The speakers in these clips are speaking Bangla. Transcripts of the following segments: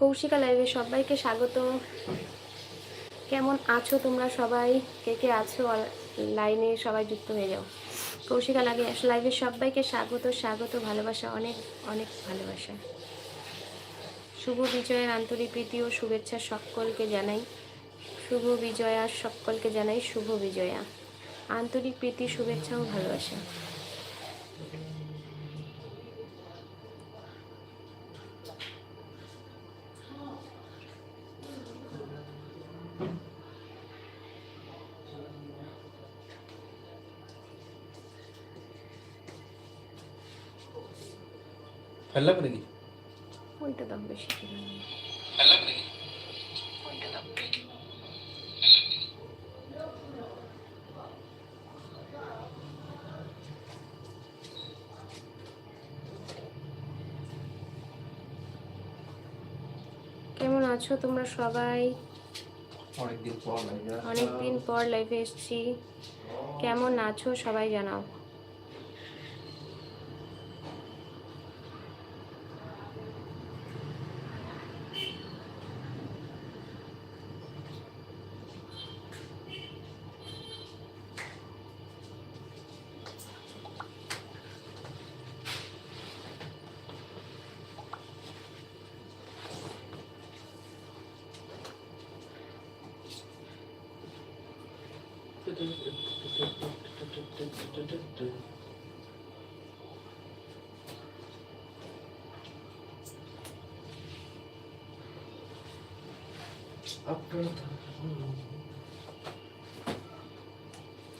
কৌশিকা লাইভে সবাইকে স্বাগত। কেমন আছো তোমরা সবাই? কে কে আছো? লাইনে সবাই যুক্ত হয়ে যাও। কৌশিকা লাগে লাইভে সবাইকে স্বাগত স্বাগত, ভালোবাসা, অনেক অনেক ভালোবাসা। শুভ বিজয়ের আন্তরিক প্রীতি ও শুভেচ্ছা সকলকে জানাই। শুভ বিজয়া সকলকে জানাই শুভ বিজয়া। আন্তরিক প্রীতি, শুভেচ্ছা ও ভালোবাসা। ফেললাম নাকি? ওইটা দাম বেশি ফেললাম নাকি? ওইটা দাম কেমন আছো তোমরা সবাই। অনেকদিন পর লাইভে এসেছি। কেমন আছো সবাই জানাও।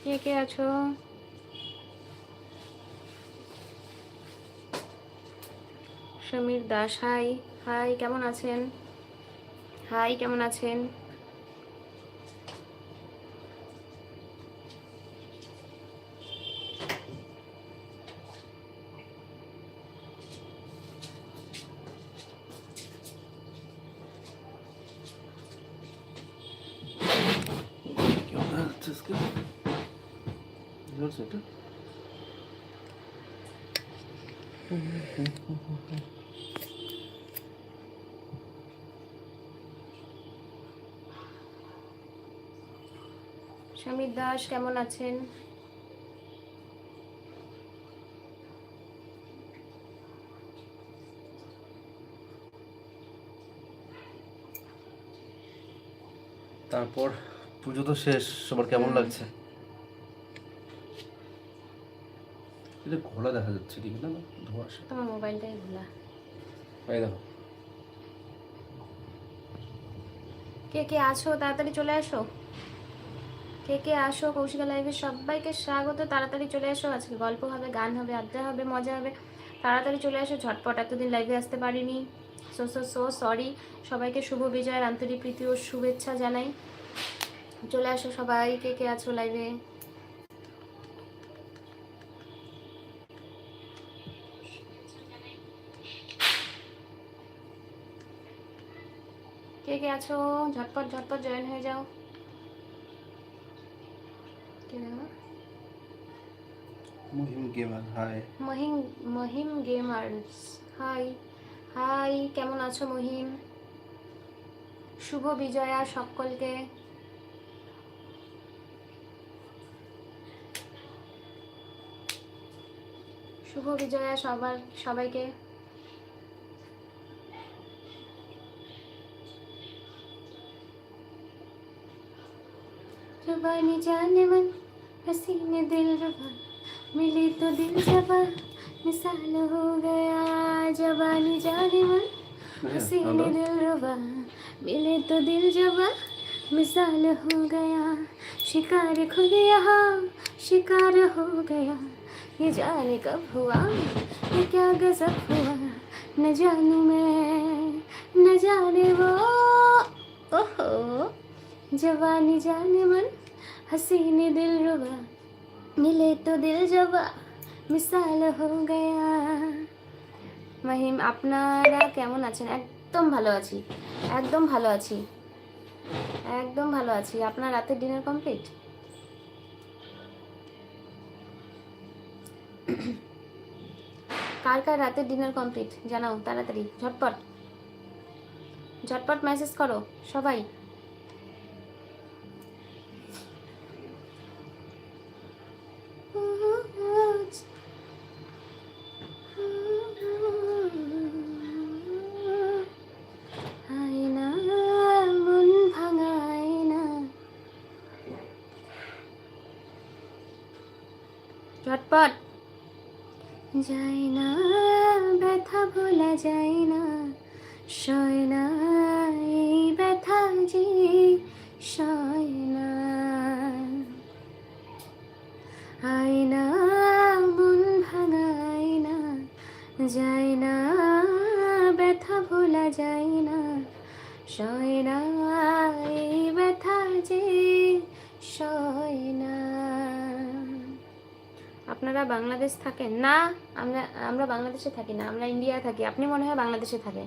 কে কে আছো? সমীর দাস হাই হাই কেমন আছেন? হাই কেমন আছেন কেমন আছে আজকে। ধরছো এটা। সমীর দাস কেমন আছেন? তারপর পুজো তো শেষ সবার কেমন লাগছে? এটা ঘোলা দেখা যাচ্ছে ঠিক না? ধোঁয়াশা তোমার মোবাইলটাই এই দেখো। কে কে আছো তাড়াতাড়ি চলে আসো। কে কে আসো কৌশিকা লাইভে সবাইকে স্বাগত। তাড়াতাড়ি চলে আসো আজকে গল্প হবে গান হবে আড্ডা হবে মজা হবে। তাড়াতাড়ি চলে আসো ঝটপট এতদিন লাইভে আসতে পারিনি। সো সো সো সরি সবাইকে শুভ বিজয়ের আন্তরিক প্রীতি ও শুভেচ্ছা জানাই। চলে আসো সবাই কে কে আছো লাইভে কে কে আছো? ঝটপট ঝটপট জয়েন হয়ে যাও। Mahim gamer hi Mahim Mahim gamers hi hi কেমন আছো মহিম? শুভ বিজয়া সকলকে। শুভ বিজয়া সবার সবাইকে जुबानी जाने मन हसीने दिल रुबा मिले तो दिल जबा मिसाल हो गया जवानी जाने मन हसीने दिल रुबा मिले तो दिल जबा मिसाल हो गया शिकार खुद यहाँ शिकार हो गया ये जाने कब हुआ ये क्या गजब हुआ न जानू मैं न जाने वो ओहो जवानी जाने मन हसीने दिल रुबा मिले तो दिल जबा মিসাল হো গয়া মাহিম আপনারা কেমন আছেন একদম ভালো আছি একদম ভালো আছি একদম ভালো আছি আপনার রাতের ডিনার কমপ্লিট কার কার রাতের ডিনার কমপ্লিট? জানাও তাড়াতাড়ি। ঝটপট। ঝটপট মেসেজ করো সবাই। সয় না ব্যথা যে সয় না আয়না মন ভাঙা আয়না যায় না, ব্যথা ভোলা যায় না। সয় না ব্যথা যে সয় না আপনারা বাংলাদেশ থাকেন? না, আমরা আমরা বাংলাদেশে থাকি না, আমরা ইন্ডিয়া থাকি। আপনি মনে হয় বাংলাদেশে থাকেন।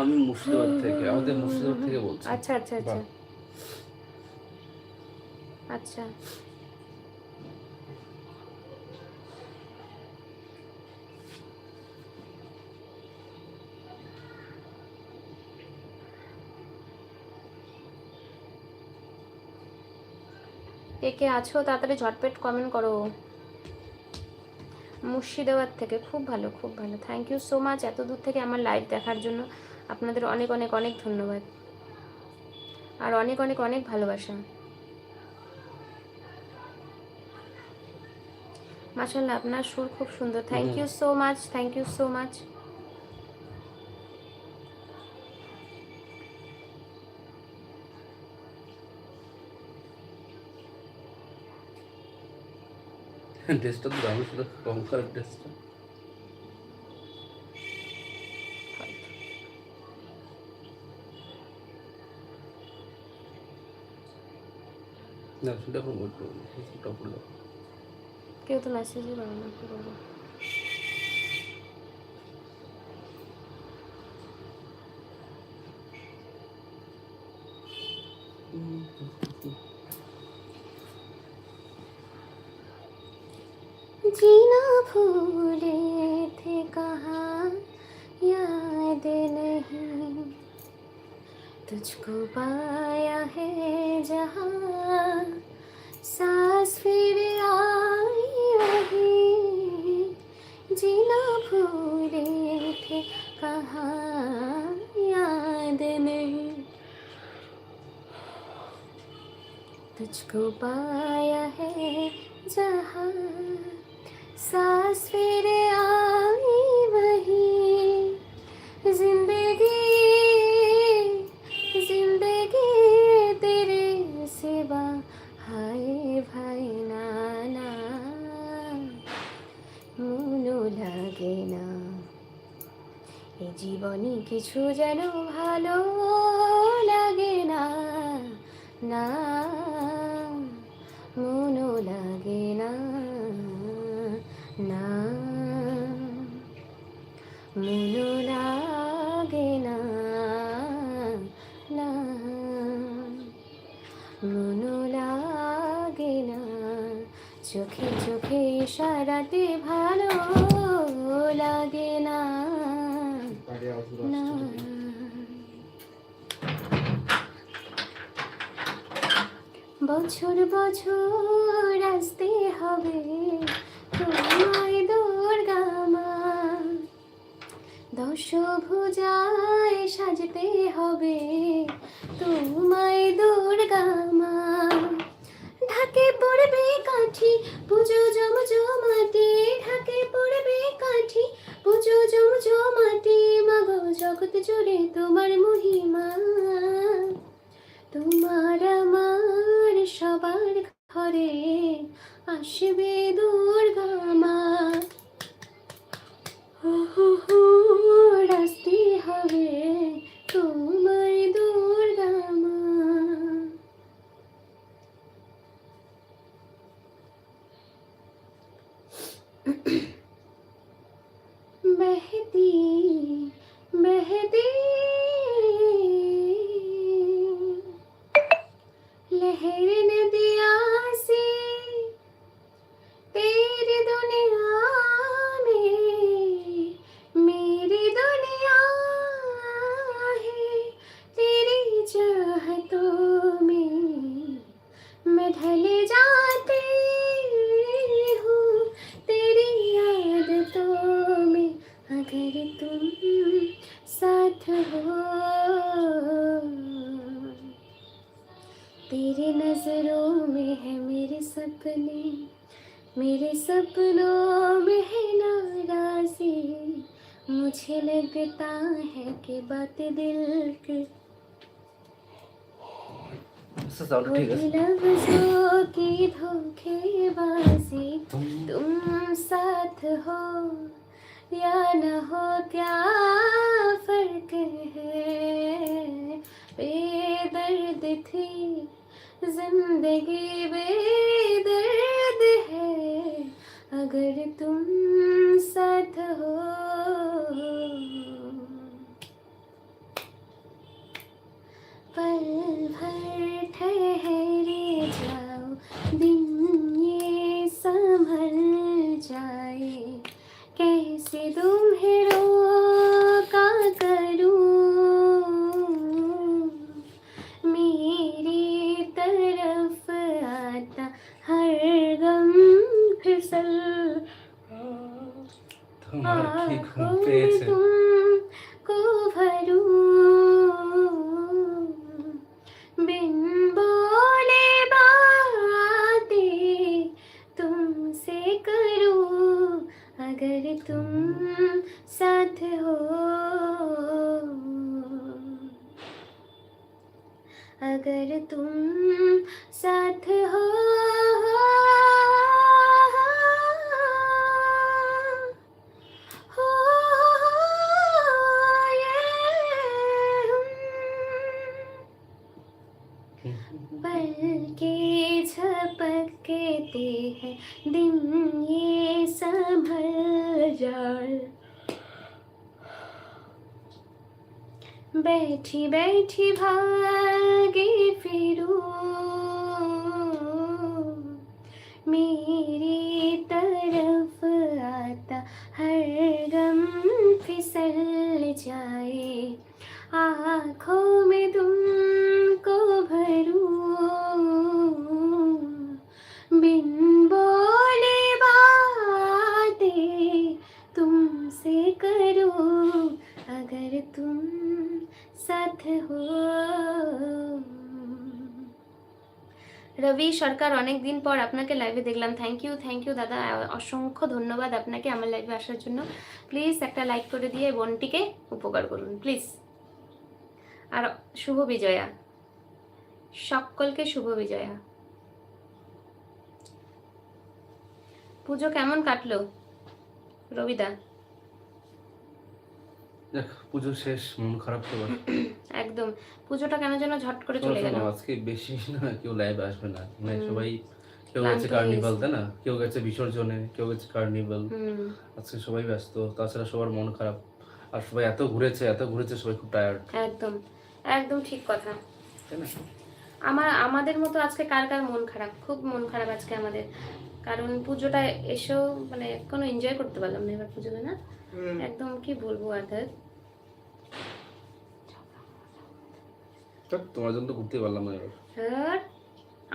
আমি মুর্শিদাবাদ থেকে আমাদের মুর্শিদাবাদ থেকে বলছি। আচ্ছা আচ্ছা আচ্ছা। আচ্ছা। কে কে আছো তাড়াতাড়ি ঝটপট কমেন্ট করো। মুর্শিদাবাদ থেকে খুব ভালো খুব ভালো। থ্যাংক ইউ সো মাচ এত দূর থেকে আমার লাইভ দেখার জন্য। আপনাদের অনেক অনেক অনেক ধন্যবাদ। আর অনেক অনেক অনেক ভালোবাসা। মাশাল্লাহ আপনার সুর খুব সুন্দর। Thank you so much thank you so much ড্রেসটা তো দামি ছিল কঙ্কার ড্রেসটা না সেটা এখন বলতে সেটা বললো কেউ তো মেসেজই করে না কি করবো जीना भूले थे कहाँ याद नहीं तुझको पाया है जहाँ सांस फिर आई वही जीना भूले थे, कहाँ याद नहीं। तुझको पाया है जहाँ। सांस फिर জীবনে কিছু যেন ভালো লাগে না না, মনও লাগে না না, মনও লাগে না না, মনও লাগে না। চোখে চোখে সারাতে ভালো লাগে বছর বছর আসতে হবে তোমায় দুর্গা মা। দশ ভুজায় সাজতে হবে তোমায় से साउंड ठीक है। धोखेबाजी तुम साथ हो या न हो, क्या फ़र्क है? बेदर्द थी, ज़िंदगी बेदर्द है। अगर तुम साथ हो पल भर ठहरे जाओ दिन ये संभल जाए। कैसे तुम्हें रोका करूँ? मेरी तरफ़ आता हर गम फिसल। तुम्हारी आँखों में तुमको बैठी बैठी भागे फिरू। मेरी तरफ़ आता हर गम फिसल जाए। आँखों में तुमको भरूं। রবি সরকার অনেক দিন পর আপনাকে লাইভে দেখলাম। থ্যাংক ইউ থ্যাংক ইউ দাদা। অসংখ্য ধন্যবাদ আপনাকে আমার লাইভে আসার জন্য। প্লিজ একটা লাইক করে দিয়ে বোনটিকে উপকার করুন প্লিজ আর শুভ বিজয়া। সকলকে শুভ বিজয়া। পুজো কেমন কাটলো, রবিদা? দেখ, পুজো শেষ, মন খারাপ তো। একদম। পুজোটা কেন যেন ঝট করে চলে গেল। আজকে বেশি না কেউ লাইভ আসবে না। মানে সবাই কেউ গেছে কার্নিভাল তাই না? কেউ গেছে বিসর্জনে কেউ গেছে কার্নিভাল আজকে সবাই ব্যস্ত তাছাড়া সবার মন খারাপ। আর সবাই এত ঘুরেছে এত ঘুরেছে সবাই খুব টায়ার্ড একদম একদম ঠিক কথা। আমার আমাদের মতো আজকে কার কার মন খারাপ? খুব মন খারাপ আজকে আমাদের। কারণ পুজোটা এসেও মানে কোনো এনজয় করতে পারলাম না এবার পুজোতে না? একদম কি বলব আদার তোমার জন্য ঘুরতে পারলাম না এবার।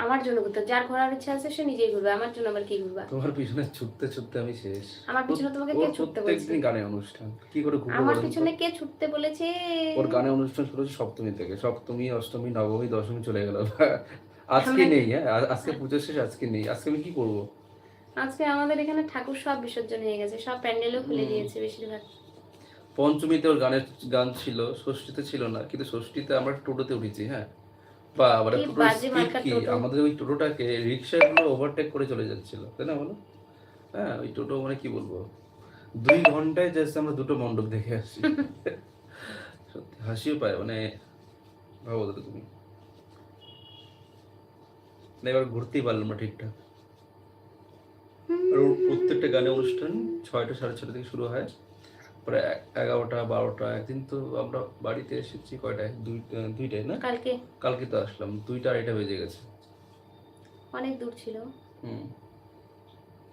আমার জন্য ঘুরতে যার ঘোরার ইচ্ছা আছে সে নিজেই ঘুরবে। আমার জন্য আবার কি ঘুরবা? তোমার পিছনে ছুটতে ছুটতে আমি শেষ। আমার পিছনে তোমাকে কে ছুটতে প্রত্যেকদিন গানে অনুষ্ঠান। কি করে ঘুরবো আমার পিছনে কে ছুটতে বলেছে? ওর গানে অনুষ্ঠান শুরু হচ্ছে সপ্তমী থেকে। সপ্তমী অষ্টমী নবমী দশমী চলে গেল। আজকে নেই হ্যাঁ? আজকে পুজো শেষ আজকে নেই। আজকে আমি কি করব? আজকে আমাদের এখানে ঠাকুর সব বিসর্জন হয়ে গেছে। সব প্যান্ডেলও খুলে দিয়েছে বেশিরভাগ। পঞ্চমীতে ওর গানের গান ছিল ষষ্ঠীতে ছিল না কিন্তু ষষ্ঠীতে আমরা টোটোতে উঠেছি হ্যাঁ। বা আবার বাজে স্পিড কি? আমাদের ওই টোটোটাকে রিক্সাগুলো ওভারটেক করে চলে যাচ্ছিল তাই না বলো? হ্যাঁ ওই টোটো মানে কি বলব? দুই ঘন্টায় জাস্ট আমরা দুটো মণ্ডপ দেখে আসছি সত্যি হাসিও পায় মানে ভাবো তো তুমি। না এবার ঘুরতেই পারলাম না ঠিকঠাক। আর প্রত্যেকটা গানে অনুষ্ঠান ছয়টা সাড়ে ছটা থেকে শুরু হয়। প্রায় এ- এগারোটা বারোটা একদিন তো আমরা বাড়িতে এসেছি কয়টায় দুই দুইটায় না কালকে কালকে তো আসলাম দুইটা আড়াইটা বেজে গেছে অনেক দূর ছিল হুম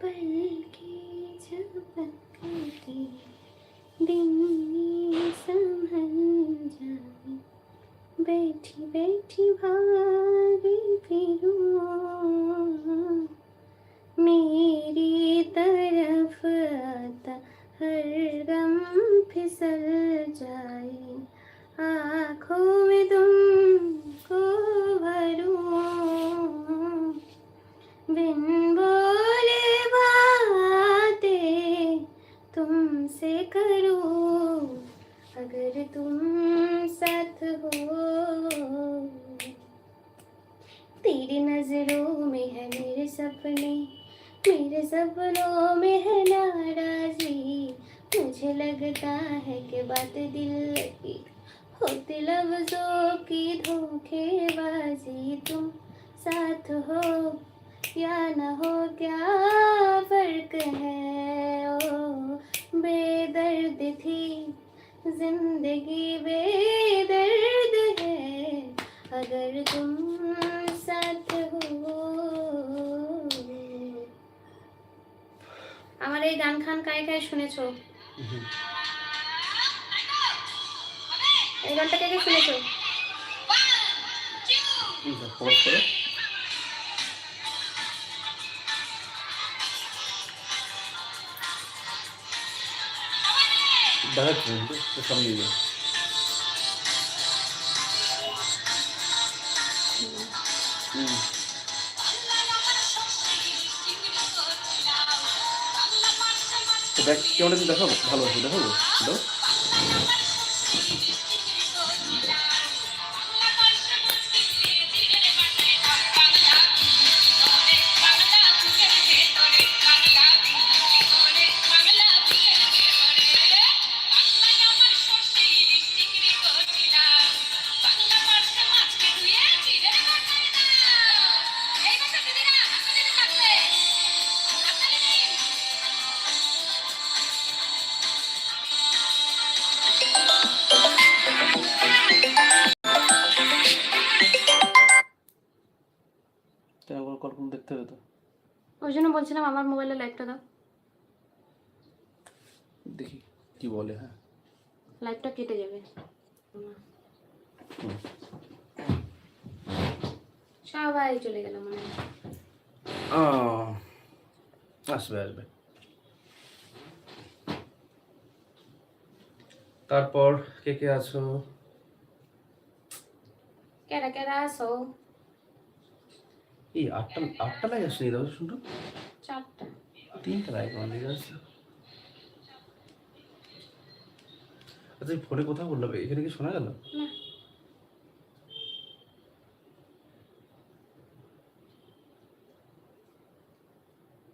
पल की झपकती दिन ये संभल जाए बैठी बैठी भागी फिरूं मेरी तरफ आता हर गम फिसल जाए। आँखों में तुमको भरूं। बिन बोले बातें तुमसे करूँ। अगर तुम साथ हो। तेरी नज़रों में है मेरे सपने। मेरे सपनों में है लगता है कि बात दिल की होती लफ्जों की धोखेबाजी तुम साथ हो या न हो क्या फर्क है ओ बेदर्द थी जिंदगी बेदर्द है अगर तुम साथ हो আমার এই গান খান কায় কায় শুনেছো এই গানটা কে কে শুনেছো? তো সামনে দেখ কেমন আছে দেখাবো? ভালো আছে দেখাবো? দাও। বলছিলাম আমার মোবাইলে লাইটটা দাও। দেখি কি বলে হ্যাঁ। লাইটটা কেটে যাবে। সবাই চলে গেল মনে হয়। আসবে আসবে। তারপর কে কে আছো? কেরা কেরা আসো এই আটটা আটটা লাইক শুনতো চারটা। তিনটা লাইক আসছে আচ্ছা ফোনে কথা বললাম এখানে কি শোনা গেল? না।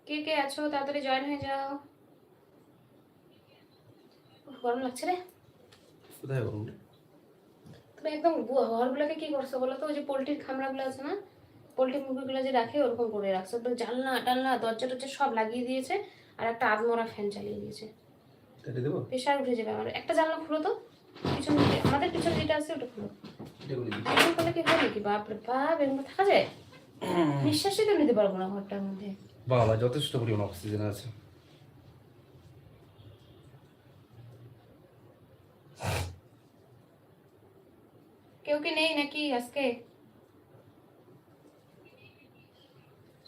কে কে আছো? তাড়াতাড়ি জয়েন হয়ে যাও। গরম লাগছে রে। কোথায় বলুন তুমি একদম ঘরগুলোকে কি করছ বলো তো? ওই যে পোলট্রির খামড়াগুলো আছে না? পোলট্রি মুরগিগুলো যে রাখে ওরকম করে রাখছো। একদম জানলা টালনা দরজা টরজা সব লাগিয়ে দিয়েছে আর একটা আধমরা ফ্যান চালিয়ে দিয়েছে। প্রেশার উঠে যাবে আমার একটা জানলা খুলো তো। পিছন আমাদের পিছন যেটা আছে ওটা খুলো। করলে কি হয় নাকি? বাপ এরকম থাকা যায়? নিঃশ্বাসই তো নিতে পারব না ঘরটার মধ্যে। বাবা যথেষ্ট পরিমাণ অক্সিজেন আছে। কেউ কি নেই নাকি আজকে?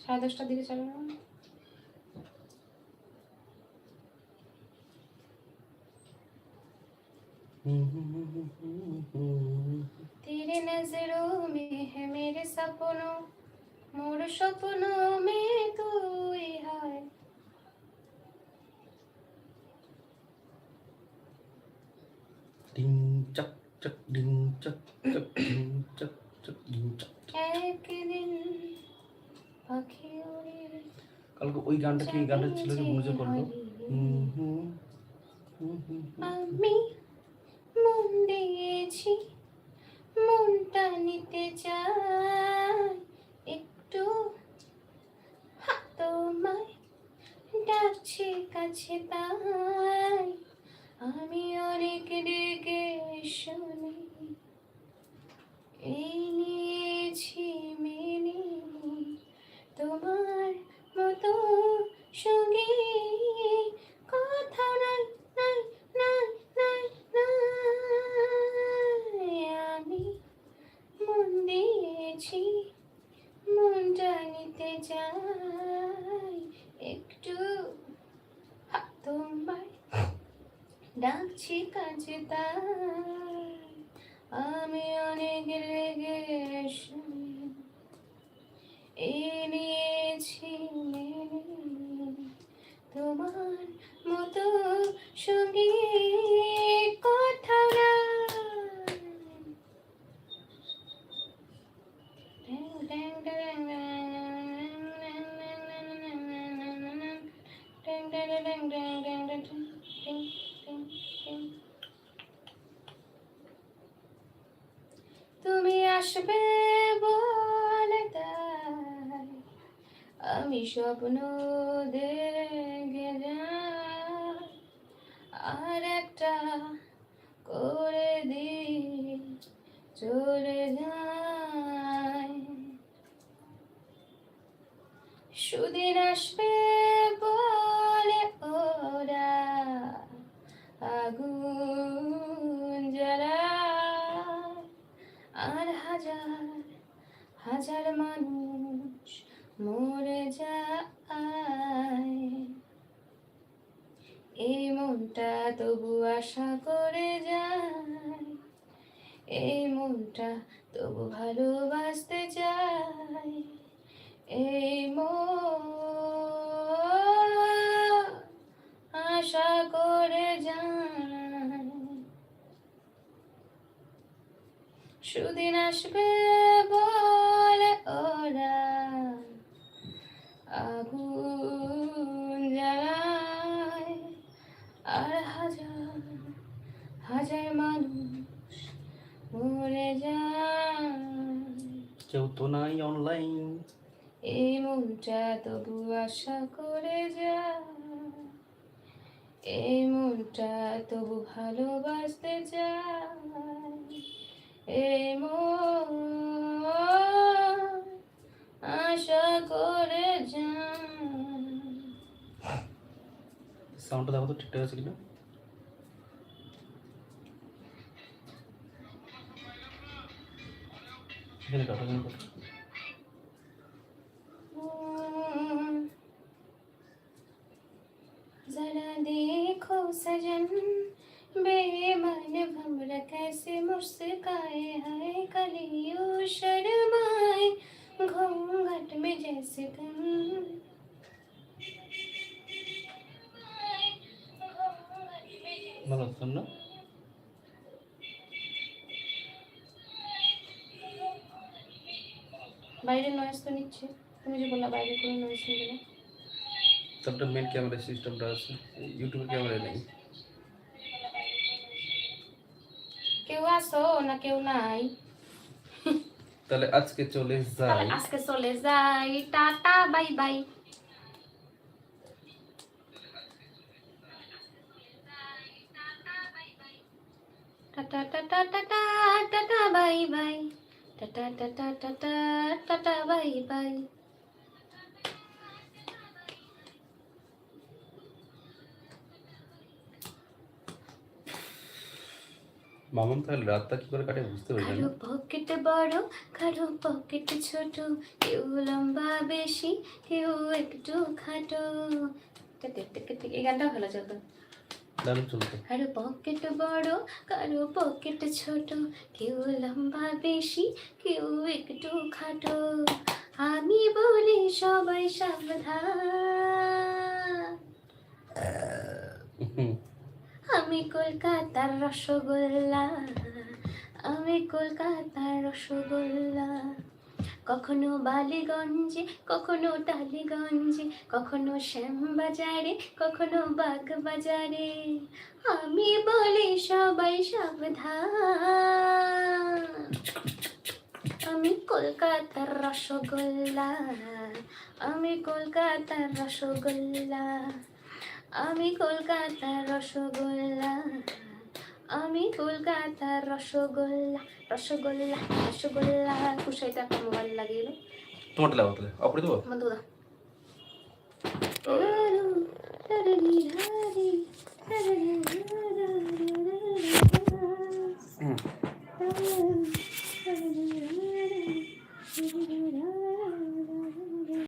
সাড়ে দশটার দিকে চলে না तेरे नजरों में है मेरे सपनों मोर सपनों में तू ही है ডিং চাক চাক ডিং চাক ওই গানটা কি গানটা ছিল যে মনোযোগ করল? আমি মন দিয়েছি মনটা নিতে চাই। একটু হাত তোমায় ডাকছে কাছে তাই। আমি অনেক ডেকে শুনি এই নিয়েছি মেনে তোমার মতো সঙ্গী কথা নাই নাই নাই নাই নাই আমি মন দিয়েছি মনটা নিতে চাই একটু হাত তোমায় ডাকছি কাছে তাই আমি অনেক রেগে শুনি এই নিয়েছি মেনে তোমার মতো সঙ্গী কথা নাই তুমি আসবে বলে তাই আমি স্বপ্ন দেখে যাই আর একটা করে দিই চলে যায়। সুদিন আসবে বলে ওরা আগুন জ্বালায়। আর হাজার হাজার মানুষ মরে যায়। এই মনটা তবু আশা করে যায়। এই মনটা তবু ভালোবাসতে চায়। এই মন আশা করে যায়। সুদিন আসবে বলে ওরা। আগুন জ্বালায় আর হাজার হাজার মানুষ মরে যায়। কেউ তো নাই অনলাইন এই মনটা তবু আশা করে যায়। এই মনটা তবু ভালোবাসতে চায়। এই মন আশা করে যায়। সাউন্ডটা দেখো তো ঠিকঠাক আছে কিনা এখানে কাটো এখানে কাটো जरा देखो सजन बेमन भमरा कैसे मुस्काए है कलियो शर्माए घूंघट में जैसे तुम ভালো আছে না বাইরে নয়েজ তো নিচ্ছে। তুমি যে বললা বাইরে কোনো নয়েজ নেবে না তারপরে মেন ক্যামেরা সিস্টেমটা আছে ইউটিউবের ক্যামেরা নেই। কেউ আসো না কেউ নাই? তাহলে আজকে চলে যাই। আজকে চলে যাই। Tata bye bye. Tata tata tata tata bye bye tata tata tata tata bye bye Mamon তাহলে রাতটা কি করে কাটে বুঝতে পারি কারও পকেট বড় কারও পকেট ছোট কেউ লম্বা বেশি কেউ একটু খাটো। এই গানটা ভালো চলতো কারও পকেট বড় কারও পকেট ছোট কেউ লম্বা বেশি কেউ একটু খাটো। আমি বলি সবাই সাবধান। আমি কলকাতার রসগোল্লা। আমি কলকাতার রসগোল্লা। কখনো বালিগঞ্জে, কখনো টালিগঞ্জে, কখনো শ্যামবাজারে, কখনো বাগ বাজারে আমি বলি সবাই সাবধান। আমি কলকাতার রসগোল্লা। আমি কলকাতার রসগোল্লা। আমি কলকাতার রসগোল্লা। আমি কলকাতার রসগোল্লা রসগোল্লা রসগোল্লা কুশাইটা একটা মোবাইল লাগিয়ে নো। তোমারটা লাগাও তাহলে অপরে দেবো? বন্ধ দাও Mm-hmm.